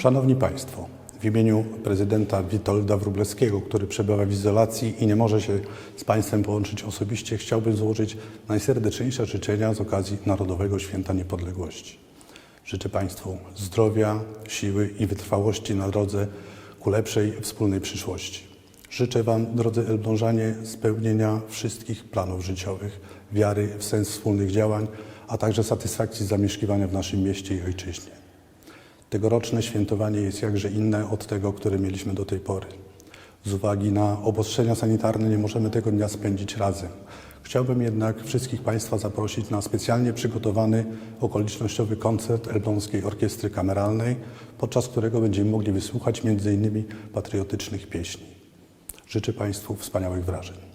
Szanowni Państwo, w imieniu prezydenta Witolda Wróblewskiego, który przebywa w izolacji i nie może się z Państwem połączyć osobiście, chciałbym złożyć najserdeczniejsze życzenia z okazji Narodowego Święta Niepodległości. Życzę Państwu zdrowia, siły i wytrwałości na drodze ku lepszej wspólnej przyszłości. Życzę Wam, drodzy Elblążanie, spełnienia wszystkich planów życiowych, wiary w sens wspólnych działań, a także satysfakcji zamieszkiwania w naszym mieście i ojczyźnie. Tegoroczne świętowanie jest jakże inne od tego, które mieliśmy do tej pory. Z uwagi na obostrzenia sanitarne nie możemy tego dnia spędzić razem. Chciałbym jednak wszystkich Państwa zaprosić na specjalnie przygotowany okolicznościowy koncert Elbląskiej Orkiestry Kameralnej, podczas którego będziemy mogli wysłuchać m.in. patriotycznych pieśni. Życzę Państwu wspaniałych wrażeń.